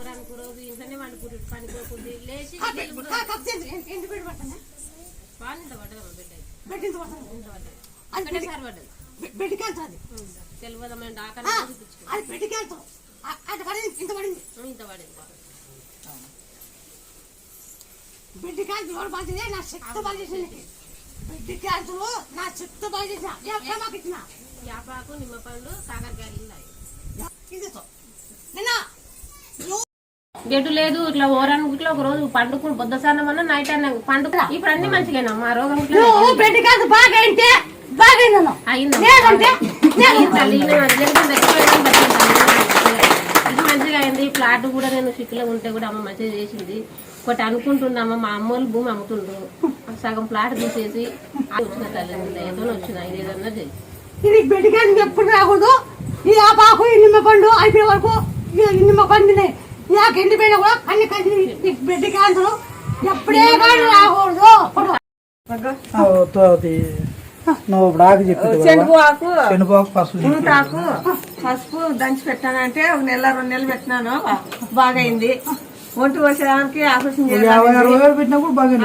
కూరకు రోజు ఇంట్లోనే లేచి ఇంత పడ్డదమ్మా బిడ్డ? ఇంత పడ్డది పడ్డది వెళ్తుంది. తెలియదమ్మ ఆకలి అది వెళ్తాం పడింది ఇంత పడింది. ఇంత పడింది. ఎవరు బాధ్యత నా శక్తి బాగా నా శక్తి మాకు ఇచ్చిన? యాపాకు నిమ్మపండు కాకరకాయలు ఉన్నాయి. ఇది నిన్న గెడ్డు లేదు ఇట్లా ఓరాను ఇట్లా ఒక రోజు పండుకుని బొద్దసానం అన్న నైట్ అన్న పండుగ ఇప్పుడు అన్ని మంచిగా మా రోగం బెడ్ క్యాన్సర్ బాగా. ఇది మంచిగా అయింది ప్లాట్ కూడా నేను సిక్కులో ఉంటే కూడా అమ్మ మంచిగా చేసింది. ఒకటి అనుకుంటున్నామా మా అమ్మోళ్ళు భూమి అమ్ముతుండ్రు. సగం ప్లాట్ తీసేసి ఆ వచ్చిన తల్లి ఏదో వచ్చిన ఇది ఏదన్నా చేసి ఇది ఎప్పుడు రాకూడదు? ఈ ఆపాకు ఈ నిమ్మ పండు అయిపోయే వరకు ఈ నిమ్మ పండుని నాకు కూడా కన్ని కన్ని ఈ బెడ్ క్యాన్సర్. ఎప్పుడే కానీ రాకూడదు. నువ్వు ఇప్పుడు ఆకు చెప్పి పసుపు పసుపు దంచి పెట్టానంటే ఒక నెల రెండు నెలలు పెట్టినాను. బాగైంది. ఒంటి వచ్చేదానికి ఆపరేషన్ చేయాలి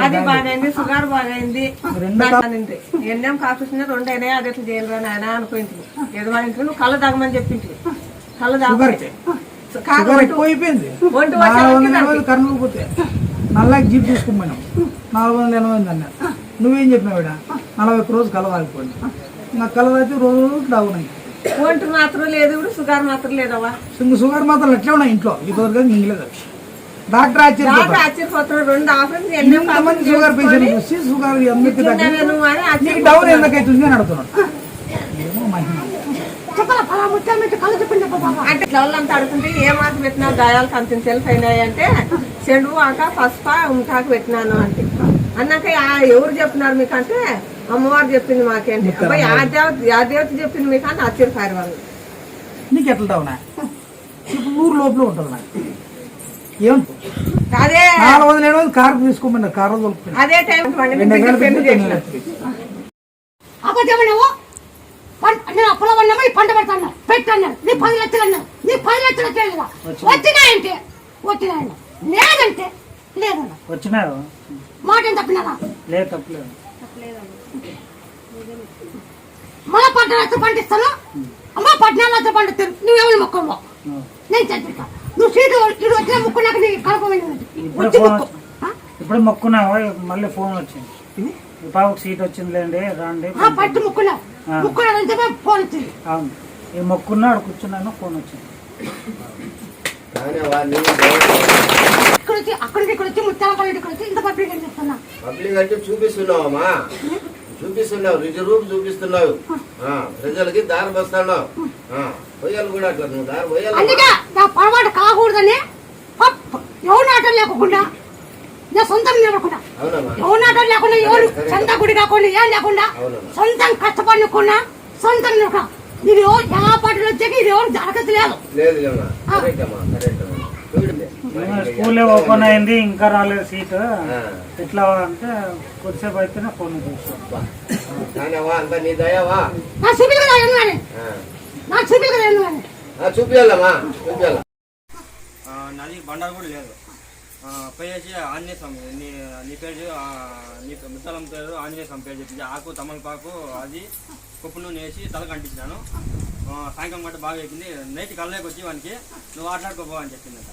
అది బాగైంది. షుగర్ బాగైంది. ఎన్నేం ఆపరేషన్ రెండు అయినాయి అది ఎట్లా చేయాలి నాయన అనుకుంటుంది. ఏదో మన ఇంట్లో నువ్వు కళ్ళు తాగమని చెప్పింది కళ్ళు తాగమంటే షుగర్ ఎక్కువ అయిపోయింది ఒంటి నాలుగు వందల ఎనభై కరెంట్ పోతే నల్లకి జీప్ తీసుకోమన్నాం నాలుగు వందల ఎనభై ఉంది అన్నారు నువ్వేం చెప్పినావు నలభై ఒక్క రోజు కలవాలిపోయింది నాకు కలవైతే రోజు డౌన్ అయ్యి ఒంటి మాత్రం లేదు ఇప్పుడు షుగర్ మాత్రం లేదవ్వా? ఇంక షుగర్ మాత్రం ఎట్లా ఉన్నాయి ఇంట్లో? ఇదివరకు మింగలేదు డాక్టర్ ఆశ్చర్యపోతున్నాడు రెండు ఎంతమంది షుగర్ పేషెంట్ చూసి షుగర్ అందరికి డౌన్ ఎందుకైతుంది అని అడుగుతున్నాడు. ఏమో మహిమ. చెప్పాలా? పలా ముత్యాలు పెట్టి కళ్ళు చెప్పింది చెప్ప బాబా అంటే ఇట్లా వాళ్ళంతా అడుగుతుంటే ఏ మాట పెట్టినావు గాయాలు కంపెనీ సెల్ఫ్ అయినాయి అంటే చెడు ఆక పసుప ఉంటాకు పెట్టినాను అంటే. అన్నాక ఆ ఎవరు చెప్పినారు మీకు అంటే అమ్మవారు చెప్పింది మాకేంటి అబ్బాయి ఆ దేవత ఆ దేవత చెప్పింది మీకు అని ఆశ్చర్యపోయారు వాళ్ళు. నీకు ఎట్లా ఊరు లోపల ఉంటుంది నాకు ఏం? అదే. నాలుగు వందల ఏడు కారు తీసుకోమన్నారు కారు అదే టైం వండి నేను అప్పుల వన్నామా ఈ పంట పెడతాను పెట్టన్నాను నీ పది లక్షలు అన్నావు నీ పది లక్షలు కదా. వచ్చినాయంటే వచ్చినాయన్న లేదంటే లేదన్న. వచ్చినారు. మాట ఏం తప్పినారా లేదు తప్పలేదు. మళ్ళా పట్టణాలతో పండిస్తాను? అమ్మ పట్టణాలతో పండిస్తాను నువ్వెవరు మొక్కవు నేను చదివిస్తా నువ్వు సీటు ఇటు వచ్చిన ముక్కు నాకు నీ కలపమైనది ఇప్పుడు మొక్కున్నావా? మళ్ళీ ఫోన్ వచ్చింది. పాపకు సీట్ వచ్చిందిలేండి రాండి. ఆ, పట్టు ముక్కున్నావు ఆ. ముక్కున్నాడు అంటే ఫోన్ వచ్చింది అవును. ఈ మొక్కున్నాడు కూర్చున్నాను ఫోన్ వచ్చింది. ఇక్కడ వచ్చి అక్కడికి ఇక్కడ వచ్చి ఇక్కడ వచ్చి ఇంత పబ్లిక్ అని చెప్తున్నా పబ్లిక్ అంటే చూపిస్తున్నావమ్మా. చూపిస్తున్నావు రుచి రూపు చూపిస్తున్నావు. ఆ, ప్రజలకి దారి వస్తున్నావు పోయాలి కూడా అట్లా నువ్వు దారి అందుకే పొరపాటు కాకూడదని ఎవరు నాటం లేకుండా నా సొంతం నిలబడకుండా అవునమ్మా. ఎవరు నాటం లేకుండా ఎవరు సొంత గుడి కాకుండా ఏం లేకుండా. సొంతం కష్టపడుకున్నా సొంతం నిలబడ ఇది ఎవరు ఎలా పాటలు వచ్చాక ఇది ఎవరు జరగదు లేదు. స్కూలే ఓపెన్ అయింది ఇంకా రాలేదు సీట్. ఎట్లా అంటే కొద్దిసేపు అయితేనే ఫోన్ చూపియాల. ఆ, నాది బండారు కూడా లేదు. పేరు పోయేసి ఆంజనేయ స్వామి నీ నీ పేరు నీ ముత్తలం పేరు ఆంజనేయ స్వామి పేరు చెప్పింది ఆకు తమలపాకు అది కుప్పు నూనె వేసి తలకు అంటించాను సాయంకాలం గంట బాగా ఎక్కింది నైట్ కళ్ళకి వచ్చి వానికి నువ్వు ఆటలాడుకోబో అని చెప్పిందంట.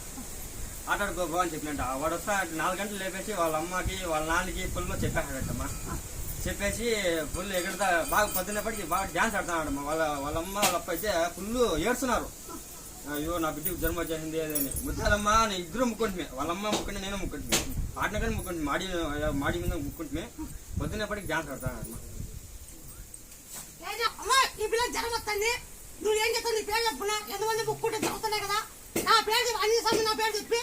ఆటలాడుకోబో అని చెప్పినట్ట వాడు వస్తా నాలుగు గంటలు లేపేసి వాళ్ళ అమ్మకి వాళ్ళ నాన్నకి ఫుల్లో చెప్పేసాడమ్మా చెప్పేసి ఫుల్ ఎక్కడ బాగా పొద్దున్నప్పటికి బాగా డ్యాన్స్ ఆడుతున్నాడమ్మా వాళ్ళ వాళ్ళ అమ్మ వాళ్ళ అప్ప అయితే ఫుల్ ఏడుస్తున్నారు. అయ్యో నా బిడ్డకు జన్మ వచ్చేసింది అని ముద్దాలమ్మ నేను ఇద్దరు ముక్కుంటుమే వాళ్ళమ్మ ముక్కుంటే నేను ముక్కుంటుమే ఆటన కానీ ముక్కుంటు మాడి మాడి మీద ముక్కుంటుమే పొద్దున్నప్పటికి డ్యాన్స్ ఆడతాను అమ్మా. ఈ పిల్లలు జ్వరం వస్తుంది. నువ్వు ఏం చెప్తావు నీ పేరు ఎంతమంది ముక్కుంటే కదా. నా పేరు అన్ని సార్లు నా పేరు చెప్పి.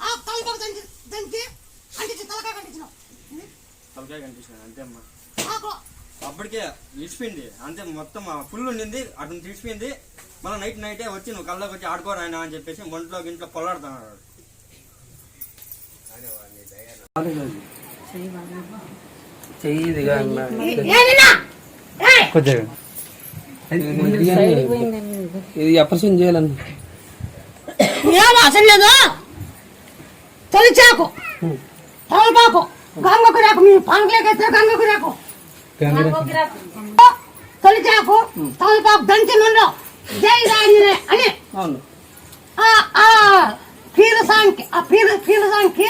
ఆ తలపక దంచి అంటించి తలకాయ తలకాయ అంతే అమ్మా. అప్పటికే ఇడిచిపోయింది అంతే మొత్తం ఫుల్ ఉండింది అటు ఇడిచిపోయింది మళ్ళీ నైట్ నైటే వచ్చి నువ్వు కళ్ళకి వచ్చి ఆడుకోరు ఆయన అని చెప్పేసి ఒంట్లో ఏయ్ కొద్దిగా ఇది ఆపరేషన్ చేయాలన్న ఏమో అసలు లేదు? తొలిచాకు తమలపాకు గంగకు రాకు. మీ గంగకు రాకు. తొలిచాకు తమలపాకు దంచి నుండు జై రాజనే అని. ఆ ఆ పీల సాంకి ఆ పీల పీల సాంకి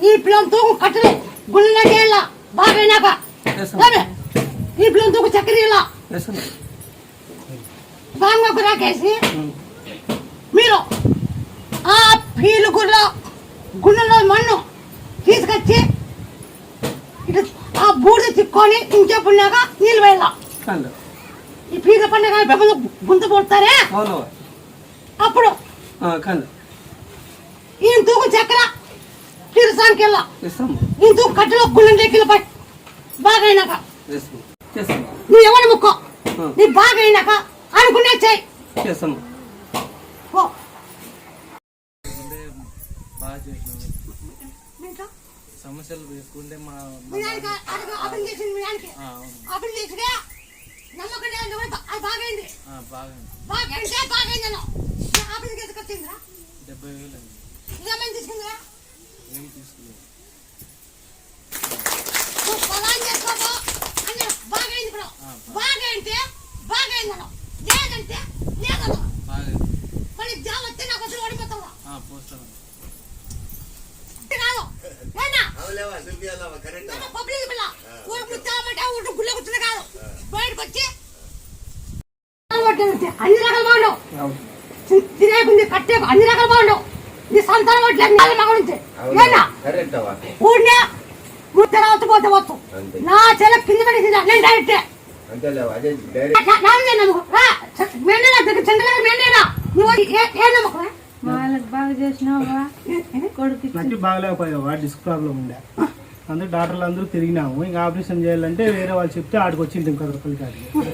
ఈ పిల్లలు తూకు కట్టలే గుళ్ళకేళ్ళ బాగైనాక ఈ పిల్లలు తూకు చక్కెర గంగకు రాకేసి మీరు ఆ పీలు గుళ్ళ గుళ్ళలో మన్ను తీసుకొచ్చి బూడిద తిక్కొని ఇంచెప్పున్నాక నీళ్ళు వేయాల. కండు ఈ పీల పండుగ బెమ్మలు గుంత పొడతారే? అప్పుడు కండు ఈయన తూకు చక్కెర సాంకెళ్ళ. ఇస్తాము. ఈయన తూకు కట్టెలో గుళ్ళ దగ్గర పట్టి బాగా అయినాక నువ్వు ఎవరి ముక్కో నీ బాగా అయినాక అనుకునే చెయ్యి చేస్తాము. బాగా సమస్యలు తీసుకుంటే మా బాగైంది. బాగైందే. డెబ్బై వేలు ఏం తీసుకోలేదు. బాగైంది బాగైంటే బాగైందను లేదంటే లేదను బాగా మళ్ళీ జాబ్ వస్తే నాకు వచ్చి ఓడిపోతావా పోస్తాను. అన్ని రకాల బాగుండవు. తినేకుంది కట్టే అన్ని రకాల బాగుండవు. నీ సంతానం పట్ల నాలుగు మగడు ఉంది ఏనా కరెక్ట్ అవా ఊరినే ముత్త రావచ్చు పోతే వచ్చు. నా చెల్ల కింద పడేసిందా నేను డైరెక్టే మెండేనా దగ్గర నువ్వు ఏ- ఏ నమ్మకం వాళ్ళకి బాగా చేసినావా? కొడుకు నాకు బాగలేకపోయావా డిస్క్ ప్రాబ్లం ఉండే. అందుకే డాక్టర్లు అందరూ తిరిగినాము. ఇంకా ఆపరేషన్ చేయాలంటే వేరే వాళ్ళు చెప్తే ఆడికి వచ్చింది ఇంకా కాడికి.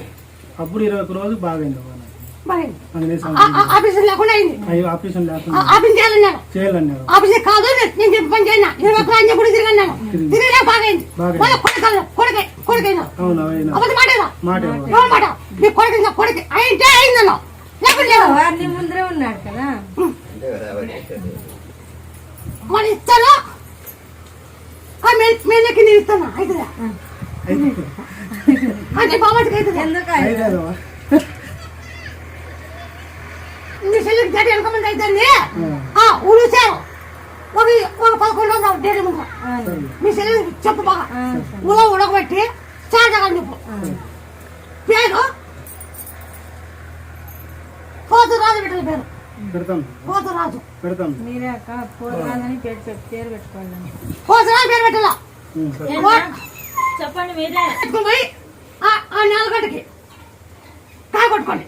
అప్పుడు ఇరవై ఒక్క రోజు బాగైంది అవ్వ నాకు. బాగైంది. అందుకనే ఆ- సంతోషం. ఆ- ఆఫీసులు లేకుండా అయింది. అయ్యో ఆపరేషన్ లేకుండా చేయాలన్నారు చేయాలన్నారు కాదు నేను చెప్పి పని చేయను? ఇరవై ఒక్క రాజ్యం కూడా తిరిగన్నాను తిరిగినా బాగైంది. బాగైంది. మళ్ళీ కొడుకు కొడుకే కొడుకైనా. అవును మాట నీ కొడుకు కొడుకు. అయితే వారిని ముందరే ఉన్నాడు కదా ఇస్తాను ఆ మేలకి నేను ఇస్తాను అవుతుందా అంటే బాబాకి అవుతుందా ఎందుకు. నీ చెల్లికి గడి వెనకమంది అవుతుంది ఆ. ఊరుచారు ఒక ఒక పదకొండు వందలు డేట్ ముందు మీ చెల్లి చెప్పు బాగా ఉల ఉడకబెట్టి చాటగా చెప్పు పేరు పోతు రాజు పెట్టిన పేరు. పెడతాం. పోతు రాజు. పెడతాం. మీరే అక్క పోరాదని పేరు పేరు పెట్టుకోండి. పోతు రాజు పేరు పెట్టాల. చెప్పండి మీరే. పోయి ఆ- ఆ నాలుగు గంటకి కాయ కొట్టుకోండి.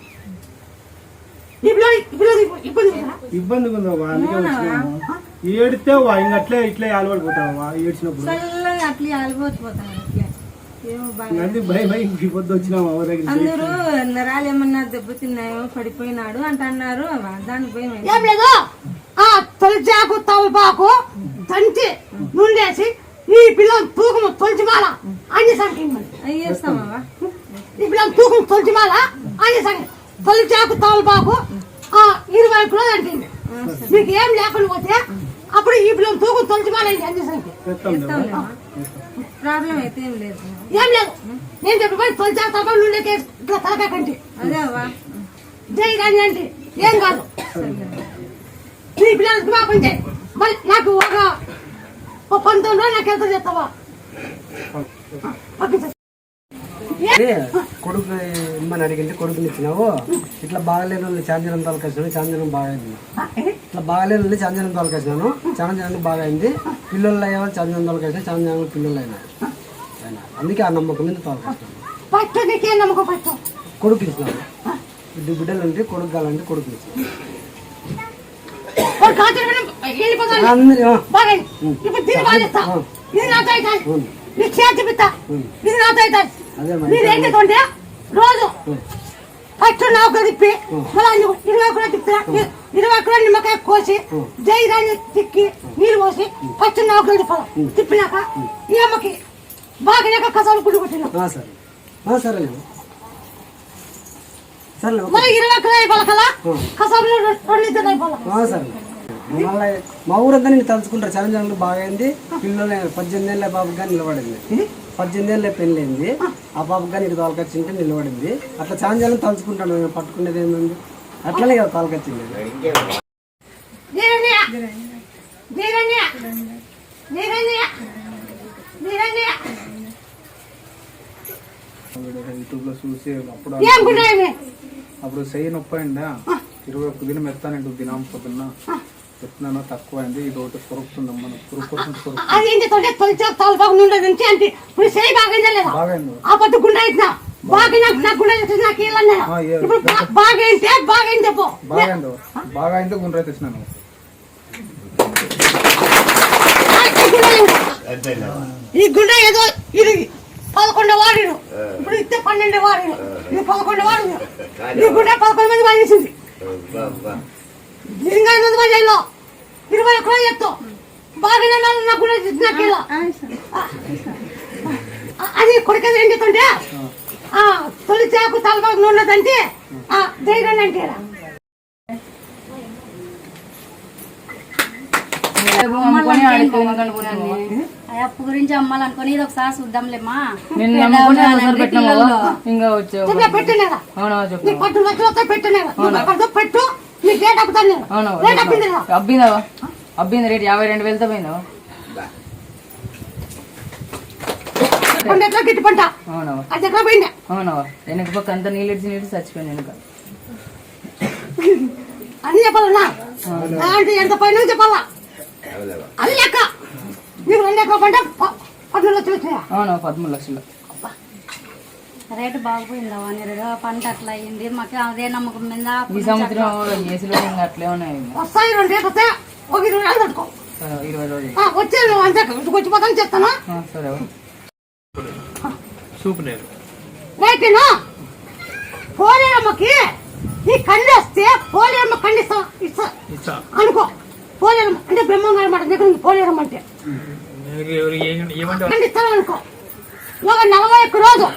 ఇబ్బంది ఉందవ్వ ఏడితే వా ఇంక అట్లే ఇట్లే ఆలబడిపోతావా ఏడ్చినప్పుడు. అట్లా అట్లా అందరూ నరాలు ఏమన్నా దెబ్బతిన్నాయో పడిపోయినాడు అంటున్నారు. దానికి భయం అయింది. ఏం లేదు. ఆ తొలిచాకు తలపాకు దంచి నుండేసి ఈ పిల్లలు తూకము తొలిచిమాల అన్ని సంఖ్య చేస్తామా ఈ పిల్లలు తూకం తొలిచిమాల అన్ని సంఖ్య తొలిచాకు తలపాకు ఆ ఇరవై కిలోలు అంటుంది. మీకు ఏం లేకుండా పోతే అప్పుడు ఈ పిల్లలు తూకం తొలిచిమాల అయింది అన్ని సంఖ్య. పెడతాం ప్రాబ్లం అయితే ఏం లేదు. ఏం లేదు. నేను చెప్పి పోయి తొలిచాకు తలపాకు నుండి ఇట్లా తలకాయ కంటి అదే అవ్వా. జై రాని అంటే. ఏం కాదు. నీ పిల్లలకి మా పని చేయి మళ్ళీ నాకు ఒక పంతొమ్మిది నాకు ఎంత చేస్తావా? పంపించు. కొడుకు ఇమ్మని అడిగింటే కొడుకుని ఇచ్చినావు? ఇట్లా బాగలేని వాళ్ళు చాంజనం తోలకేసినాను చాంజనం బాగైంది ఇట్లా బాగలేని వాళ్ళు చాంజనం తోలకేసినాను చాంజనం బాగైంది పిల్లలు అయ్యేవాళ్ళు చాంజనం తోలకేసిన చాంజనం పిల్లలు అయినా. అందుకే ఆ నమ్మకం మీద ఫస్ట్ కొడుకు ఇచ్చినాను ఇద్దరు బిడ్డలు ఉంటే కొడుకు కావాలంటే కొడుకు ఇచ్చినాను అందరి చేతి పిత్త. ఇది నాతో అవుతాయి రోజు ఫస్ట్ నాకు తిప్పి మళ్ళీ అన్ని ఇరవై కూడా తిప్పుతా ఇరవై కూడా నిమ్మకాయ కోసి జై రాని తిక్కి నీళ్ళు పోసి ఫస్ట్ నాకు తిప్పాలి తిప్పినాక ఈ అమ్మకి బాగా కసాలు కొట్టినా. సరే. మరి ఇరవై ఒక్క అయిపోవాలి కదా కసాపులో రెండు ఇద్దరు అయిపోవాలి? సరే. మళ్ళీ మా ఊరంతా నేను తలుచుకుంటారు. ఛాలెంజ్ బాగా అయింది. పిల్లలు పద్దెనిమిది ఏళ్ళ బాబుగా నిలబడింది పద్దెనిమిది ఏళ్ళ పెళ్ళైంది. ఆ. బాబుగా నీకు తోలకొచ్చింటే నిలబడింది. అట్లా ఛాలెంజ్ తలుచుకుంటాను నేను పట్టుకునేది ఏముంది? అట్లనే కదా తోలకొచ్చింది చూసి అప్పుడు అప్పుడు చెయ్యి నొప్పి అయిందా? ఇరవై ఒక్క దినం ఎత్తానండి దినం పొద్దున్న ఎత్తున్నాను తక్కువ అయింది ఇది ఒకటి కొరుకుతుందాం మనం కొరుకుతుంది కొరుకు అది ఏంటి తోటే తొలిచా తాలు అంటే ఇప్పుడు చేయి బాగా లేదా బాగా అయింది. ఆ పొద్దు గుండె ఇచ్చినా బాగా నాకు నాకు గుండె నాకు ఇప్పుడు బా- బాగా అయింటే బాగా అయింది చెప్పు. బాగా అయింది. బాగా అయింది గుండ్ర తెచ్చినాను గుండె. ఈ గుండె ఏదో ఇది పదకొండు వాడిను ఇప్పుడు ఇస్తే పన్నెండు వాడిను ఇది పదకొండు వాడిను ఈ గుండె పదకొండు మంది వాడేసింది ఇంకా ఎనిమిది మంది అయ్యో ఇరవై చెప్తావు. బాగా నాకు కూడా నాకు అది కొడుకేది ఏం చెప్తుంటే ఆ, తొలి చేకు తలబాగు ఉన్నదంటే ఆ ధైర్యం అంటే అప్పు గురించి అమ్మాలనుకుని ఇది ఒకసారి చూద్దాంలేమ్మా. చెప్పు నీకు పట్టు. రేట్ అబ్బింది? యాభై రెండు వేలతో గిట్టి పంట? అవునవా పోయింది? అవునవా వెనక పక్క అంతా నీళ్ళు ఇడిచి నీళ్ళు చచ్చిపోయాను వెనక. అన్ని చెప్పాలన్నా అంటే ఎంత పైన చెప్పాలా? అది లెక్క. నీకు రెండు ఎకరా పంట ప- పద్నాలుగు లక్షలు వచ్చినాయా అవునవా పదమూడు లక్షలు. రేటు బాగుపోయిందా నీరు పంట అట్లా అయింది మాకు అదే నమ్మకం మీద ఈ సంవత్సరం ఏసీలో ఇంకా అట్లే ఉన్నాయి. ఇంకా. వస్తాయి రెండు రేట్ వస్తే ఒక ఇరవై కట్టుకో సరే, ఇరవై రోజులు. ఆ, వచ్చే నువ్వు అంతే. వచ్చిపోతాను చెప్తాను ఆ, సరే చూపులేరు రైతేనా పోలేరమ్మకి నీ కళ్ళు వస్తే పోలేరమ్మ కళ్ళు ఇస్తా ఇస్తా. అనుకో. పోలేరమ్మ అంటే బ్రహ్మంగా మాట దగ్గర పోలేరమ్మ అంటే. ఎవరు ఏమంటే అనుకో. ఒక నలభై ఒక్క రోజు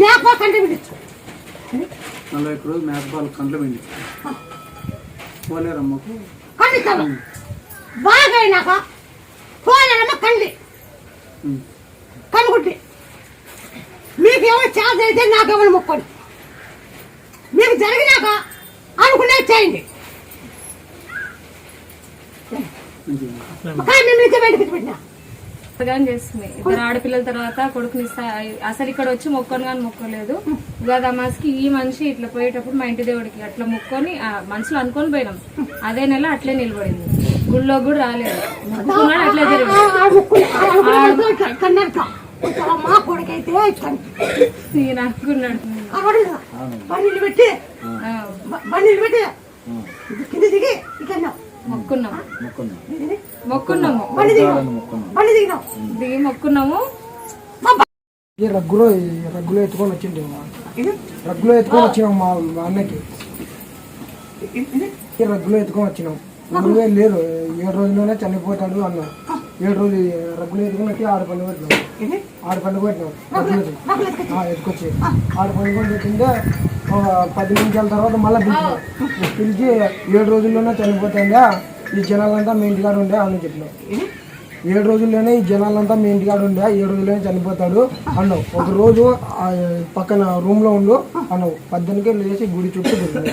మేప కంటి పిలిచు నలభై ఒక్క రోజు మేక పాలు కంట్లో వెండి పోలేరమ్మకు కళ్ళు ఇస్తాను బాగా అయినాక పోలేరమ్మ కండి కనుగుడ్డి మీకు ఎవరు ఛాన్స్ అయితే నాకేమైనా మొక్కండి. మీకు జరిగినాక అనుకునే చేయండి. నిజం బయటకు పెట్టినా గాని చేస్తుంది ఇద్దరు ఆడపిల్లల తర్వాత కొడుకుని అసలు ఇక్కడ వచ్చి మొక్కను కానీ మొక్కలేదు ఉగాది అమాస్కి ఈ మనిషి ఇట్లా పోయేటప్పుడు మా ఇంటి దేవుడికి అట్లా మొక్కొని ఆ మనసులో అనుకొని పోయినాం అదే నెల అట్లే నిలబడింది గుళ్ళో కూడా రాలేదు అట్లే జరిగింది కన్నడక మా కొడుకైతే నేను అనుకున్నాడు బండిలు పెట్టి ఆ, బ- బండిలు పెట్టి కింద దిగి ఇక్కడ మొక్కున్నాం మొక్కున్నాము. బండి దిగినాం. దిగి మొక్కున్నాము. ఈ రగ్గులో ఈ రగ్గులో ఎత్తుకొని వచ్చిండే రగ్గులో ఎత్తుకొని వచ్చినాం మా అన్నకి. ఈ రగ్గులో ఎత్తుకొని వచ్చినాం. నువ్వే లేరు ఏడు రోజుల్లోనే చనిపోతాడు అన్నావు ఏడు రోజులు రగ్గులో ఎత్తుకొని వచ్చి ఆరు పండుగ పెట్టినాం ఆరు పండుగ పెట్టినాం ఎత్తుకొచ్చి. ఆరు పండుగ పెట్టిందే ఒక పది నిమిషాల తర్వాత మళ్ళీ పిలిచినాం పిలిచి ఏడు రోజుల్లోనే చనిపోతాడా? ఈ జనాలంతా మీ ఇంటికాడ ఉండే అని చెప్పినాం. ఏడు రోజుల్లోనే ఈ జనాలంతా మీ ఇంటికాడ ఉండే ఏడు రోజుల్లోనే చనిపోతాడు అన్నావు. ఒక రోజు ఆ పక్కన రూమ్లో ఉండు అన్నావు. పద్దెనిమిది లేచి గుడి చుట్టూ బతుకుతాడు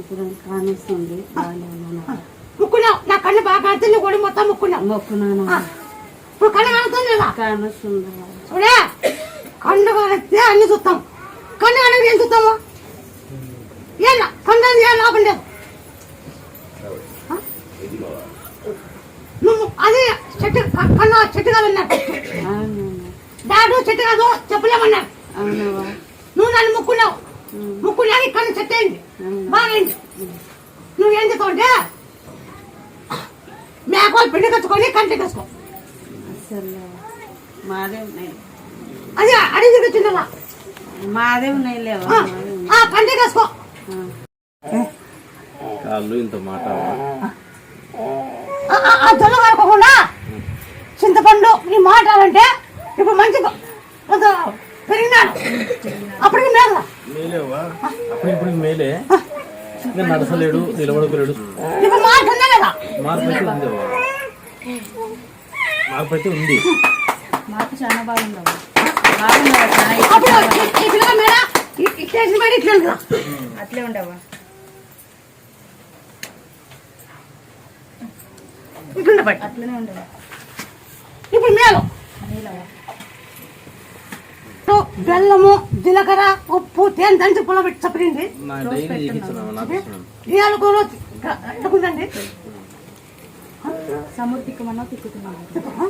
ఇప్పుడు కానిస్తుంది. ముక్కున్నావు నా కన్ను బాగా కాడుతుంది కూడా మొత్తం ముక్కున్నావు మొక్కున్నాను. ఇప్పుడు కన్ను కాడుతుంది చూడే? కన్ను కాడితే అన్ని చూస్తాం. కన్ను కాడకి ఏం చూస్తాము? ఏం కన్ను ఏం లాభం లేదు? నువ్వు అది చెట్టు కన్ను చెట్టు కాదన్నాడు అవును డాడు చెట్టు కాదు చెప్పలేమన్నాడు అవునవా? నువ్వు నన్ను ముక్కున్నావు. ముక్కున్నాక కన్ను చెట్టు అయింది. బాగైంది నువ్వేం చేస్తావు అంటే మేకలు పిండి కచ్చుకొని కంటి కచ్చుకో అసలు మాదే ఉన్నాయి అది అడిగి చిన్నలా మాదే ఉన్నాయి లేవా? ఆ కంటి కసుకో కాళ్ళు ఇంత మాట చింతపండు ఈ మాట్లాడంటే ఇప్పుడు మంచిగా కొంత పెరిగినాడు. అప్పటికి మేలు మేలేవా? అప్పుడు ఇప్పుడు మేలే. నడసలేడు నిలబడలేడు ఇప్పుడు మాట ఉంది మాకు చాలా బాగుండవు? అట్లే ఉండవా అట్లనే ఇప్పుడు మేలు. బెల్లము జీలకర్ర ఉప్పు తేనె దంచి పుల్ల పెట్టి చప్పరింది. ఇవాళ కూడా ఎట్టుకుందండి సముద్ర తిక్కమన్నా తిక్కుతున్నాను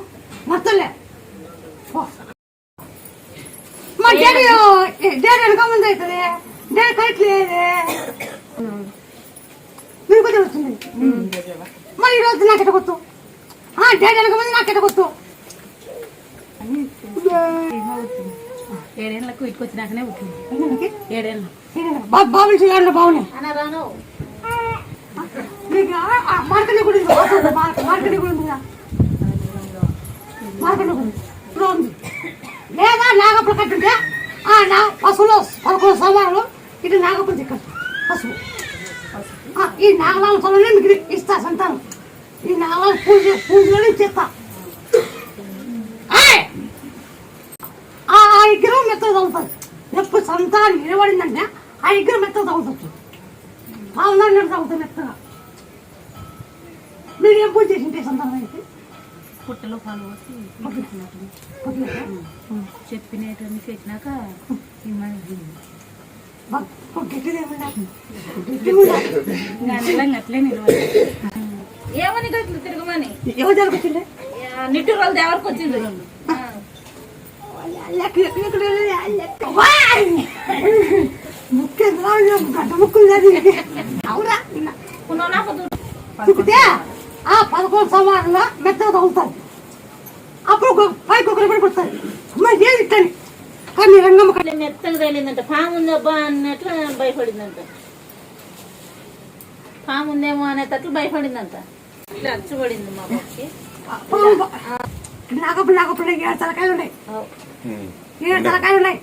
మొత్తంలే ఓ. మా డాడీ డాడీ వెనక ముందు అవుతుంది. డాడీ కరెక్ట్ లేదే. మీరు కొంచెం వచ్చింది మరి ఈ రోజు నాకెట గుర్తు? ఆ డాడీ వెనక ముందు ఏడేళ్ళకు ఇటుకు వచ్చినాకనే పుట్టింది ఏడేళ్ళు. బాబు చేయాలి బాగున్నాయి మీకు మార్కెట్ కూడా ఉంది మార్కెట్ కూడా ఉందిగా మార్కెట్ కూడా ఉంది. ఇప్పుడు ఉంది. లేదా నాగప్పుడు కట్టుంటే ఆ నా పశువులు పదకొండు సోమవారాలు ఇది నాగప్పుడు ఇక్కడ పశువు. ఈ నాగలాల సమయంలో మీకు ఇస్తా సంతానం. ఈ నాగలాల పూజ పూజలోనే చేస్తా. ఆ ఆ విగ్రహం మెత్తగా ఎప్పుడు సంతానం నిలబడిందంటే ఆ విగ్రహం మెత్తగా తగ్గుతుంది పావుదాన్ని నేను మెత్తగా. మీరు ఏం పూజ చేసింటే సంతానం అయితే? పుట్టలో పాలు పోసి? చెప్పినటువంటి పెట్టినాక అట్లే నిలవాలి ఏమని గట్లు తిరగమని? ఎవరు జరుగుతుండే? నిట్టూరు దేవరికి వచ్చింది ముక్కే గడ్డ ముక్కులు అవురా తిప్పితే ఆ పదకొండు సమానంలో మెత్తగా తగులుతారు అప్పుడు ఒక పైకి ఒకరు పడి పడతారు మరి ఏది ఇట్టని కానీ రంగమ్మ మెత్తగా తేలిందంట పాము ఉందబ్బా అన్నట్లు భయపడిందంట. పాము ఉందేమో అనేటట్లు భయపడిందంట. ఇట్లా అచ్చుపడింది మా పక్షి నాగప్పుడు నాగప్పుడు ఏడు తలకాయలు ఉన్నాయి. ఏడు తలకాయలు ఉన్నాయి.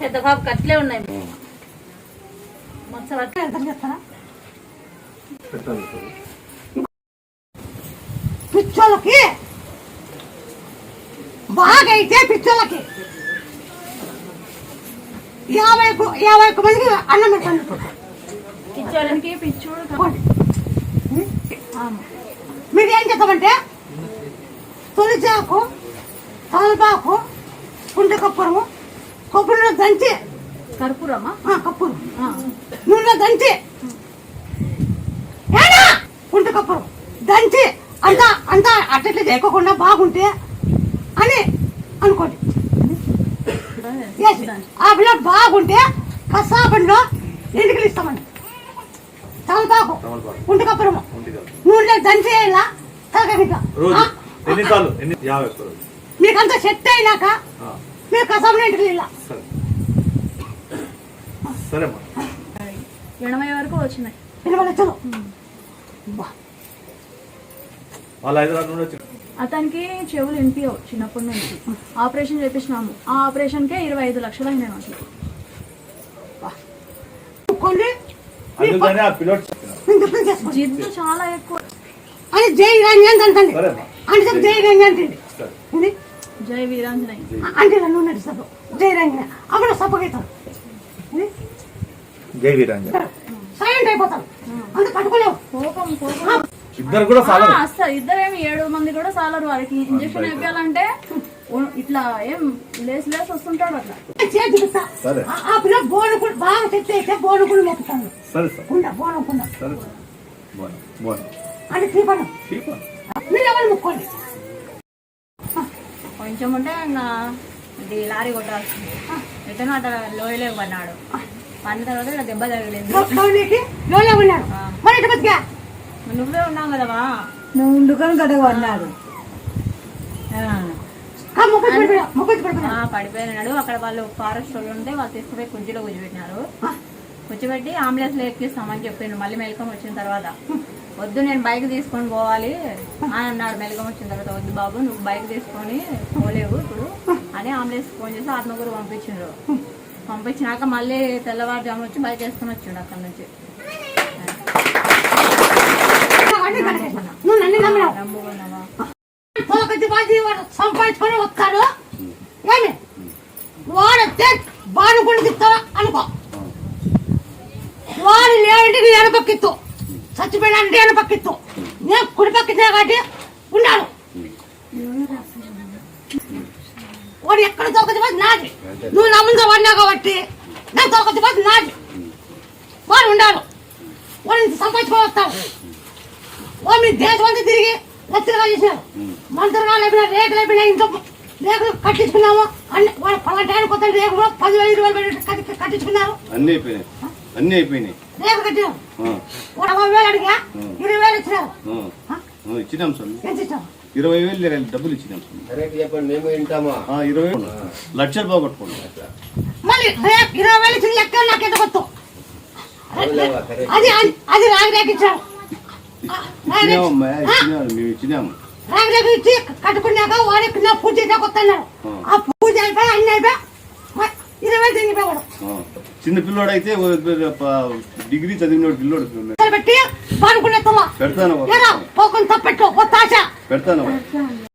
పెద్ద పాపకి అట్లే ఉన్నాయి. మొత్తం చేస్తారా? పిచ్చోళ్ళకి? బాగా అయితే పిచ్చోళ్ళకి. యాభై యాభై ఒక్క మందికి అన్నం పెట్టండి. మీరు ఏం చేద్దామంటే తొలిచాకు తలపాకు కుండ కప్పురము కొబ్బరిలో దంచి కర్పూరమా? ఆ, కప్పురు నూనెలో దంచి కుంట కప్పురు. దంచి అంతా అంతా అట్లా చేయకోకుండా బాగుంటే అని అనుకోండి. ఆ పిల్ల బాగుంటే కసాబంలో ఎండుకలు ఇస్తామండి? తలపాకు కుంట కప్పురము నూనెలో దంచేయాలా తలకాయ రోజు ఎన్నిసార్లు ఎన్ని యాభై ఒక్క రోజు. మీకంతా సెట్ అయినాక మీరు కసాబంలో ఎండుకలు ఇలా సరే. సరే అమ్మా ఎనభై వరకు వచ్చినాయి. ఎనభై లక్షలు. వాళ్ళు హైదరాబాద్ నుండి వచ్చి అతనికి చెవులు వినిపించవు చిన్నప్పటి నుంచి. ఆపరేషన్ చేపించినాము ఆ ఆపరేషన్కే ఇరవై ఐదు లక్షలు అయినాయి అందుకని ఆ చేసుకోండి జిద్దు చాలా ఎక్కువ. అని జై రాణి అని అంటండి. అంటే జై రాణి అంటండి. సరే. ఇది జై వీరాంజనేయ అంటే నన్ను జై రాణి అప్పుడు సప్పగవుతాడు జై వీరాంజన్. సైలెంట్ అయిపోతాడు అంత పట్టుకోలేవు. కోపం కోపం. ఇద్దరు కూడా చాలా ఆ, అస్సలు ఇద్దరేమి ఏడు మంది కూడా సాలరు. వారికి ఇంజక్షన్ వేయాలంటే ఇట్లా ఏం లేసి లేసి వస్తుంటాడు అట్లా. సరే. ఆ- పిల్ల బోను కూడా బాగా తెచ్చి బోను కూడా మొక్కుతాను సరే. సార్ బోనం కుండ అంటే మీరు ఎవరు ముక్కోండి? కొంచెం ఉంటే ఇది లారీ కొట్టాల్సింది. ఎటనో అట్లా లోయలే పడినాడు పడిన తర్వాత ఇలా దెబ్బ తగలేదు. లోనే ఉన్నాడు మరి ఎటు బతికా? నువ్వే ఉన్నావు కదవా? నువ్వు ఉండుకొని గడవ అన్నాడు. పడిపోయినాడు. అక్కడ వాళ్ళు ఫారెస్ట్ వాళ్ళు ఉంటే వాళ్ళు తీసుకుపోయి కుజ్జిలో కూర్చోబెట్టినారు. కూర్చోబెట్టి అంబులెన్స్లో ఎక్కిస్తామని చెప్పిండు మళ్ళీ మెలకం వచ్చిన తర్వాత. వద్దు నేను బైక్ తీసుకొని పోవాలి అని అన్నాడు. మెలకం వచ్చిన తర్వాత వద్దు బాబు నువ్వు బైక్ తీసుకొని పోలేవు ఇప్పుడు అని అంబులెన్స్ ఫోన్ చేసి ఆత్మకూరు పంపించిండ్రు. పంపించినాక మళ్ళీ తెల్లవారుజాము వచ్చి బైక్ వేసుకొని వచ్చిండు అక్కడ నుంచి నువ్వు నన్ను నమ్మినావు నమ్ముకున్నావా పది వాడు సంపాదించుకొని వస్తాడు. ఏమి? వాడొస్తే బానుకుండి తిప్పుతావా అనుకో. వాడు లేదంటే నేను ఎనపక్కిత్తు చచ్చిపోయినంటే ఎనపక్కిత్తు నేను కుడి పక్కితే కాబట్టి ఉన్నాను. వాడు ఎక్కడ తొలకొచ్చి నాది. నువ్వు నా ముందు వాడినా కాబట్టి నేను తొలకొచ్చి నాది. వాడు ఉండాలి. వాడిని సంపాదించుకొని వస్తావు వాడు మీ దేశం అంతా తిరిగి లక్షలుగా చేసినారు. మంత్రులు లేపిన రేకులు లేపిన ఇంట్లో రేకులు కట్టించుకున్నాము. అన్ని వాడు పలాంటి కొత్త రేకులు పదివేలు ఇరవై వేలు కట్టి- కట్టించుకున్నారు. అన్నీ అయిపోయినాయి. అన్నీ అయిపోయినాయి. రేకులు ఆ, వాడు అరవై వేలు అడిగా ఇరవై వేలు ఇచ్చినారు. ఇచ్చినాం ఇచ్చావు ఇరవై వేలు డబ్బులు ఇచ్చినాం వింటామా? ఇరవై లక్షలు పోగొట్టుకోండి మళ్ళీ రేపు ఇరవై వేలు ఇచ్చిన లెక్క నాకు ఎంత కొత్త అది అది రాగి రేకు ఇచ్చారు ఇచ్చినామమ్మా ఇచ్చినాము మేము ఇచ్చినాము. రాగి రేకు ఇచ్చి కట్టుకున్నాక వాడికి నా పూజ వస్తున్నాడు. ఆ. పూజ అయిపోయి అన్ని అయిపోయి ఇరవై. చిన్న పిల్లోడు అయితే డిగ్రీ చదివినోడు పిల్లోడు పెట్టి పాడుకునే పెడతాను. పోకుండా తప్పెట్టు పెడతాను.